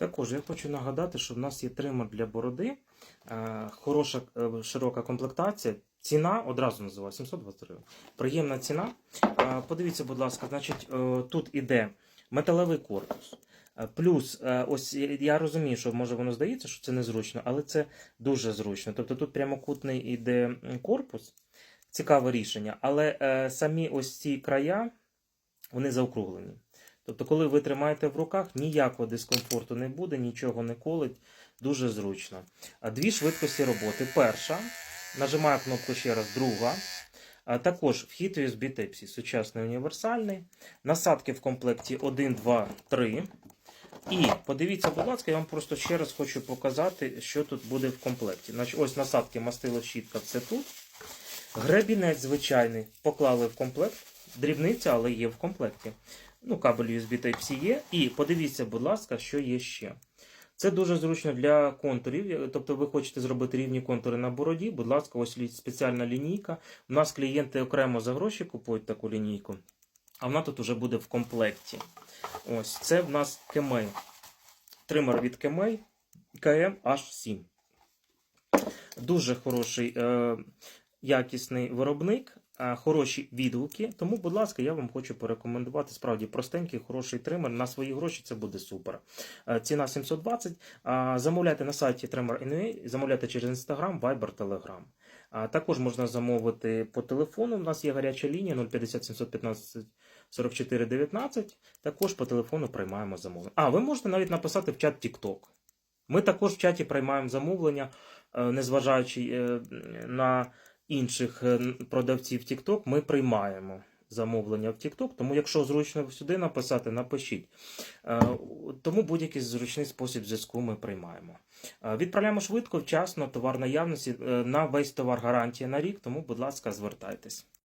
Також я хочу нагадати, що в нас є тример для бороди, е, хороша е, широка комплектація. Ціна одразу називаю 720 гривень. Приємна ціна. Е, Подивіться, будь ласка, значить, тут іде металевий корпус. Плюс, ось я- розумію, що може воно здається, що це незручно, але це дуже зручно. Тобто тут прямокутний іде корпус, цікаве рішення, але самі ось ці края вони заокруглені. Тобто, коли ви тримаєте в руках, ніякого дискомфорту не буде, нічого не колить, дуже зручно. Дві швидкості роботи. Перша, нажимаю кнопку ще раз, друга. Також вхід USB Type-C, сучасний універсальний. Насадки в комплекті 1, 2, 3. І подивіться, будь ласка, я вам просто ще раз хочу показати, що тут буде в комплекті. Ось насадки мастило щітка, це тут. Гребінець звичайний поклали в комплект. Дрібниця, але є в комплекті. Ну, кабель USB Type-C є. І подивіться, будь ласка, що є ще. Це дуже зручно для контурів. Тобто ви хочете зробити рівні контури на бороді. Будь ласка, ось спеціальна лінійка. У нас клієнти окремо за гроші купують таку лінійку, а вона тут вже буде в комплекті. Ось це в нас Кемей. Тример від Кемей KM-H7. Дуже хороший, е, якісний виробник, хороші відгуки. Тому, будь ласка, я вам хочу порекомендувати справді простенький, хороший тример. На свої гроші це буде супер. Е, ціна 720. Замовляйте на сайті Tremor.NUA, замовляйте через Instagram, Viber, Telegram. Також можна замовити по телефону. У нас є гаряча лінія 050 715 44 19. Також по телефону приймаємо замовлення. А, ви можете навіть написати в чат TikTok. Ми також в чаті приймаємо замовлення, е, незважаючи е, на інших е, продавців TikTok, ми приймаємо замовлення в TikTok. Тому, якщо зручно сюди написати, напишіть. Е, Тому будь-який зручний спосіб зв'язку ми приймаємо. Е, Відправляємо швидко, вчасно, товар наявності. На весь товар гарантія на рік, тому, будь ласка, звертайтесь.